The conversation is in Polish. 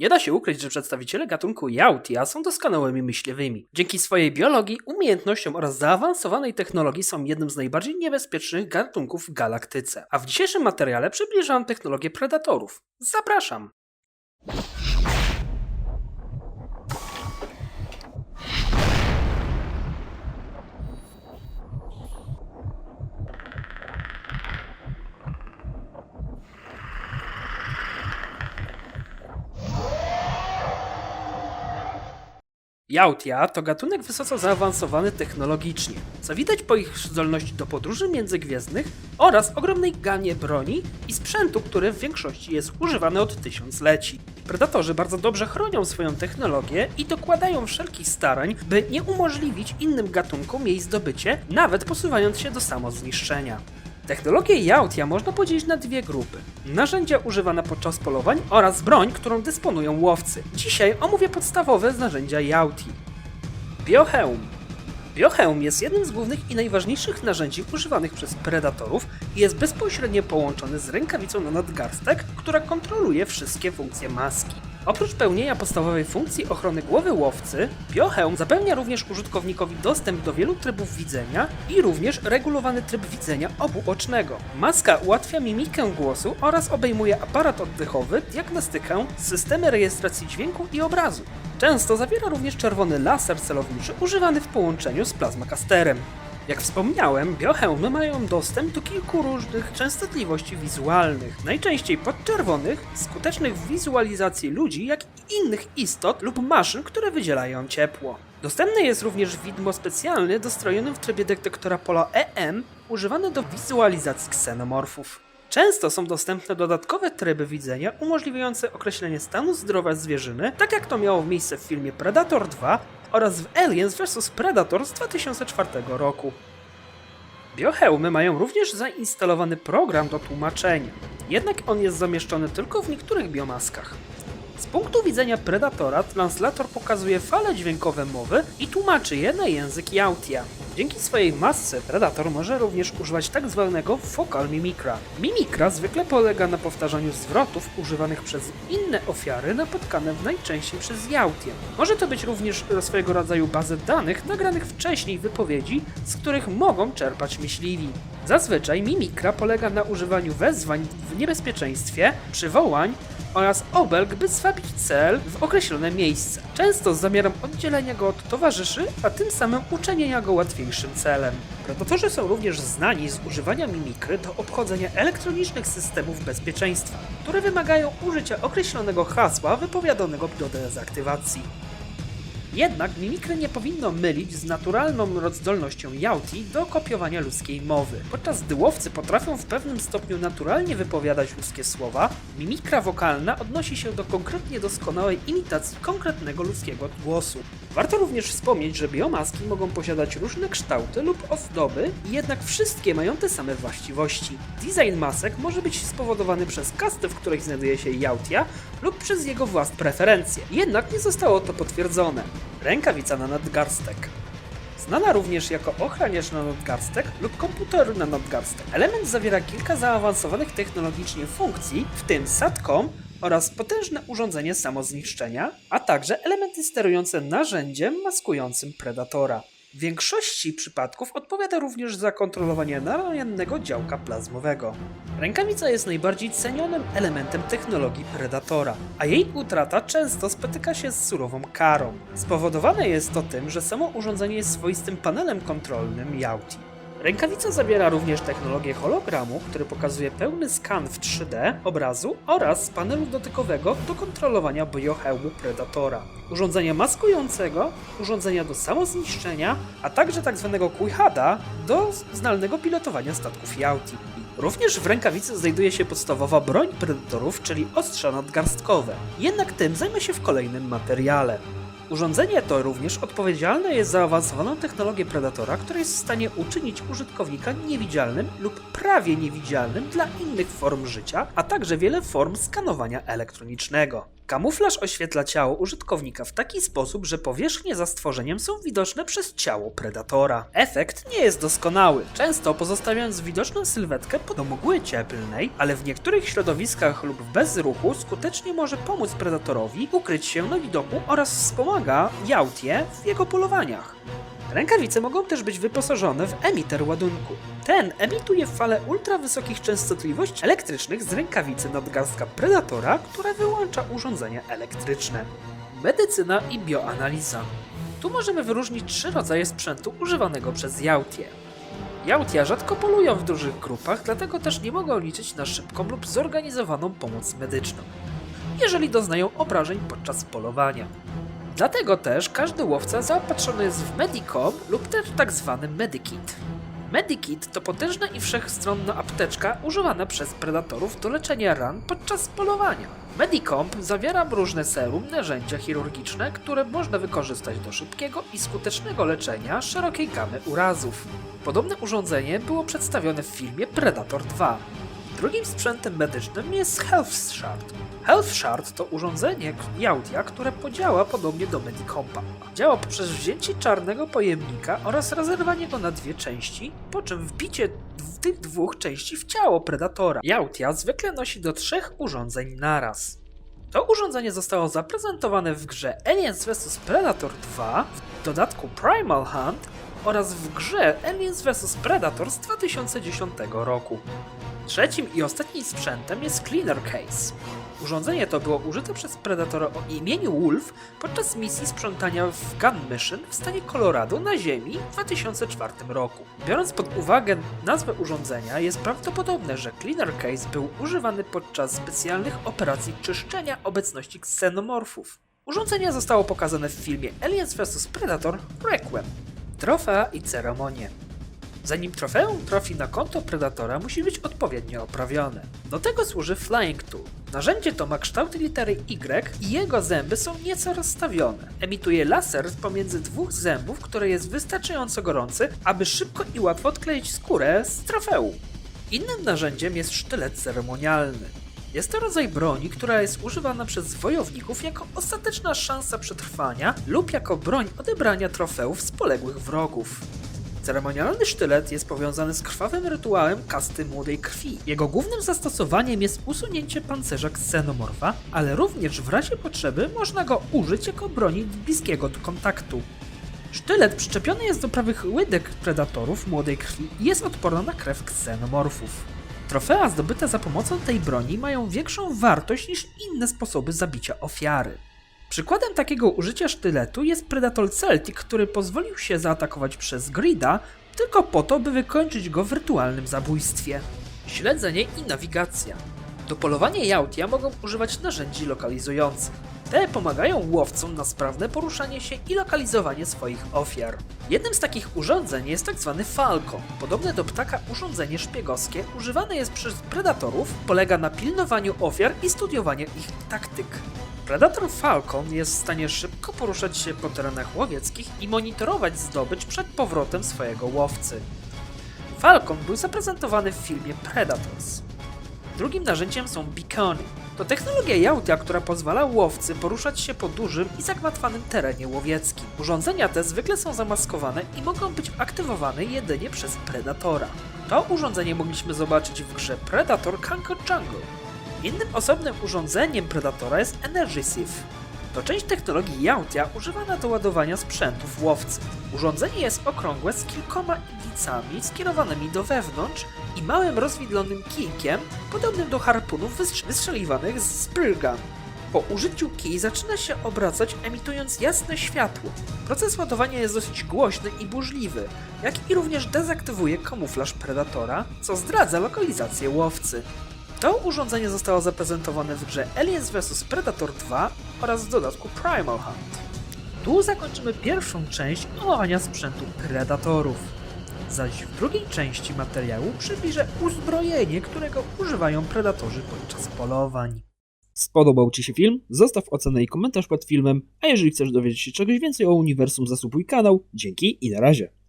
Nie da się ukryć, że przedstawiciele gatunku Yautia są doskonałymi myśliwymi. Dzięki swojej biologii, umiejętnościom oraz zaawansowanej technologii są jednym z najbardziej niebezpiecznych gatunków w galaktyce. A w dzisiejszym materiale przybliżam technologię predatorów. Zapraszam! Jautia to gatunek wysoce zaawansowany technologicznie, co widać po ich zdolności do podróży międzygwiezdnych oraz ogromnej gamie broni i sprzętu, który w większości jest używany od tysiącleci. Predatorzy bardzo dobrze chronią swoją technologię i dokładają wszelkich starań, by nie umożliwić innym gatunkom jej zdobycie, nawet posuwając się do samozniszczenia. Technologię Jautia można podzielić na dwie grupy. Narzędzia używane podczas polowań oraz broń, którą dysponują łowcy. Dzisiaj omówię podstawowe narzędzia Jauti. Biohełm. Biohełm jest jednym z głównych i najważniejszych narzędzi używanych przez predatorów i jest bezpośrednio połączony z rękawicą na nadgarstek, która kontroluje wszystkie funkcje maski. Oprócz pełnienia podstawowej funkcji ochrony głowy łowcy, biohełm zapewnia również użytkownikowi dostęp do wielu trybów widzenia i również regulowany tryb widzenia obuocznego. Maska ułatwia mimikę głosu oraz obejmuje aparat oddechowy, diagnostykę, systemy rejestracji dźwięku i obrazu. Często zawiera również czerwony laser celowniczy używany w połączeniu z plazmacasterem. Jak wspomniałem, biohełmy mają dostęp do kilku różnych częstotliwości wizualnych, najczęściej podczerwonych, skutecznych w wizualizacji ludzi, jak i innych istot lub maszyn, które wydzielają ciepło. Dostępne jest również widmo specjalne dostrojone w trybie detektora pola EM, używane do wizualizacji ksenomorfów. Często są dostępne dodatkowe tryby widzenia umożliwiające określenie stanu zdrowia zwierzyny, tak jak to miało miejsce w filmie Predator 2 oraz w Aliens vs Predator z 2004 roku. Biohełmy mają również zainstalowany program do tłumaczenia, jednak on jest zamieszczony tylko w niektórych biomaskach. Z punktu widzenia Predatora, translator pokazuje fale dźwiękowe mowy i tłumaczy je na język Jautia. Dzięki swojej masce Predator może również używać tak zwanego focal mimikra. Mimikra zwykle polega na powtarzaniu zwrotów używanych przez inne ofiary napotkane najczęściej przez Jautię. Może to być również swojego rodzaju bazy danych nagranych wcześniej wypowiedzi, z których mogą czerpać myśliwi. Zazwyczaj mimikra polega na używaniu wezwań w niebezpieczeństwie, przywołań oraz obelg, by zwabić cel w określone miejsce. Często z zamiarem oddzielenia go od towarzyszy, a tym samym uczynienia go łatwiejszym celem. Predatorzy są również znani z używania mimikry do obchodzenia elektronicznych systemów bezpieczeństwa, które wymagają użycia określonego hasła wypowiadanego do dezaktywacji. Jednak mimikry nie powinno mylić z naturalną zdolnością Yauti do kopiowania ludzkiej mowy. Podczas gdy łowcy potrafią w pewnym stopniu naturalnie wypowiadać ludzkie słowa, mimikra wokalna odnosi się do konkretnie doskonałej imitacji konkretnego ludzkiego głosu. Warto również wspomnieć, że biomaski mogą posiadać różne kształty lub ozdoby, jednak wszystkie mają te same właściwości. Design masek może być spowodowany przez kasty, w której znajduje się Jautia, lub przez jego własne preferencje. Jednak nie zostało to potwierdzone. Rękawica na nadgarstek. Znana również jako ochraniacz na nadgarstek lub komputer na nadgarstek. Element zawiera kilka zaawansowanych technologicznie funkcji, w tym SATCOM oraz potężne urządzenie samozniszczenia, a także elementy sterujące narzędziem maskującym predatora. W większości przypadków odpowiada również za kontrolowanie narojennego działka plazmowego. Rękawica jest najbardziej cenionym elementem technologii Predatora, a jej utrata często spotyka się z surową karą. Spowodowane jest to tym, że samo urządzenie jest swoistym panelem kontrolnym Yauti. Rękawica zawiera również technologię hologramu, który pokazuje pełny skan w 3D obrazu oraz panelu dotykowego do kontrolowania biohełmu Predatora, urządzenia maskującego, urządzenia do samozniszczenia, a także tzw. Kuihada do zdalnego pilotowania statków Yauti. Również w rękawicy znajduje się podstawowa broń predatorów, czyli ostrza nadgarstkowe. Jednak tym zajmę się w kolejnym materiale. Urządzenie to również odpowiedzialne jest za zaawansowaną technologię Predatora, która jest w stanie uczynić użytkownika niewidzialnym lub prawie niewidzialnym dla innych form życia, a także wiele form skanowania elektronicznego. Kamuflaż oświetla ciało użytkownika w taki sposób, że powierzchnie za stworzeniem są widoczne przez ciało predatora. Efekt nie jest doskonały, często pozostawiając widoczną sylwetkę pod mgły cieplnej, ale w niektórych środowiskach lub bez ruchu skutecznie może pomóc predatorowi ukryć się na widoku oraz wspomaga Jautie w jego polowaniach. Rękawice mogą też być wyposażone w emiter ładunku. Ten emituje fale ultrawysokich częstotliwości elektrycznych z rękawicy nadgarstka Predatora, która wyłącza urządzenia elektryczne. Medycyna i bioanaliza. Tu możemy wyróżnić trzy rodzaje sprzętu używanego przez Jautie. Jautia rzadko polują w dużych grupach, dlatego też nie mogą liczyć na szybką lub zorganizowaną pomoc medyczną, jeżeli doznają obrażeń podczas polowania. Dlatego też każdy łowca zaopatrzony jest w Medicom lub też tak zwany Medikit. Medikit to potężna i wszechstronna apteczka używana przez predatorów do leczenia ran podczas polowania. Medicomp zawiera różne serum, narzędzia chirurgiczne, które można wykorzystać do szybkiego i skutecznego leczenia szerokiej gamy urazów. Podobne urządzenie było przedstawione w filmie Predator 2. Drugim sprzętem medycznym jest Health Shard. Health Shard to urządzenie Jautia, które podziała podobnie do Medicompa. Działa poprzez wzięcie czarnego pojemnika oraz rozerwanie go na dwie części, po czym wbicie tych dwóch części w ciało predatora. Jautia zwykle nosi do trzech urządzeń naraz. To urządzenie zostało zaprezentowane w grze Aliens vs Predator 2, w dodatku Primal Hunt oraz w grze Aliens vs Predator z 2010 roku. Trzecim i ostatnim sprzętem jest Cleaner Case. Urządzenie to było użyte przez Predatora o imieniu Wolf podczas misji sprzątania w Gun Mission w stanie Colorado na Ziemi w 2004 roku. Biorąc pod uwagę nazwę urządzenia, jest prawdopodobne, że Cleaner Case był używany podczas specjalnych operacji czyszczenia obecności ksenomorfów. Urządzenie zostało pokazane w filmie Aliens vs Predator Requiem. Trofea i ceremonie. Zanim trofeum trafi na konto Predatora, musi być odpowiednio oprawione. Do tego służy Flying Tool. Narzędzie to ma kształt litery Y i jego zęby są nieco rozstawione. Emituje laser pomiędzy dwóch zębów, który jest wystarczająco gorący, aby szybko i łatwo odkleić skórę z trofeum. Innym narzędziem jest sztylet ceremonialny. Jest to rodzaj broni, która jest używana przez wojowników jako ostateczna szansa przetrwania lub jako broń odebrania trofeów z poległych wrogów. Ceremonialny sztylet jest powiązany z krwawym rytuałem kasty młodej krwi. Jego głównym zastosowaniem jest usunięcie pancerza ksenomorfa, ale również w razie potrzeby można go użyć jako broni bliskiego kontaktu. Sztylet przyczepiony jest do prawych łydek predatorów młodej krwi i jest odporny na krew ksenomorfów. Trofea zdobyte za pomocą tej broni mają większą wartość niż inne sposoby zabicia ofiary. Przykładem takiego użycia sztyletu jest Predator Celtic, który pozwolił się zaatakować przez Grida tylko po to, by wykończyć go w rytualnym zabójstwie. Śledzenie i nawigacja. Do polowania jautia mogą używać narzędzi lokalizujących. Te pomagają łowcom na sprawne poruszanie się i lokalizowanie swoich ofiar. Jednym z takich urządzeń jest tzw. Falcon. Podobne do ptaka urządzenie szpiegowskie używane jest przez predatorów, polega na pilnowaniu ofiar i studiowaniu ich taktyk. Predator Falcon jest w stanie szybko poruszać się po terenach łowieckich i monitorować zdobycz przed powrotem swojego łowcy. Falcon był zaprezentowany w filmie Predators. Drugim narzędziem są beacony. To technologia jautia, która pozwala łowcy poruszać się po dużym i zagmatwanym terenie łowieckim. Urządzenia te zwykle są zamaskowane i mogą być aktywowane jedynie przez predatora. To urządzenie mogliśmy zobaczyć w grze Predator Conquer Jungle. Innym osobnym urządzeniem Predatora jest Energy Sieve. To część technologii Jautia używana do ładowania sprzętów łowcy. Urządzenie jest okrągłe z kilkoma iglicami skierowanymi do wewnątrz i małym rozwidlonym kijkiem, podobnym do harpunów wystrz- wystrzeliwanych z Spear Gun. Po użyciu kij zaczyna się obracać, emitując jasne światło. Proces ładowania jest dosyć głośny i burzliwy, jak i również dezaktywuje kamuflaż Predatora, co zdradza lokalizację łowcy. To urządzenie zostało zaprezentowane w grze Aliens vs Predator 2 oraz w dodatku Primal Hunt. Tu zakończymy pierwszą część omawiania sprzętu Predatorów. Zaś w drugiej części materiału przybliżę uzbrojenie, którego używają Predatorzy podczas polowań. Spodobał Ci się film? Zostaw ocenę i komentarz pod filmem, a jeżeli chcesz dowiedzieć się czegoś więcej o uniwersum, zasubuj kanał. Dzięki i na razie.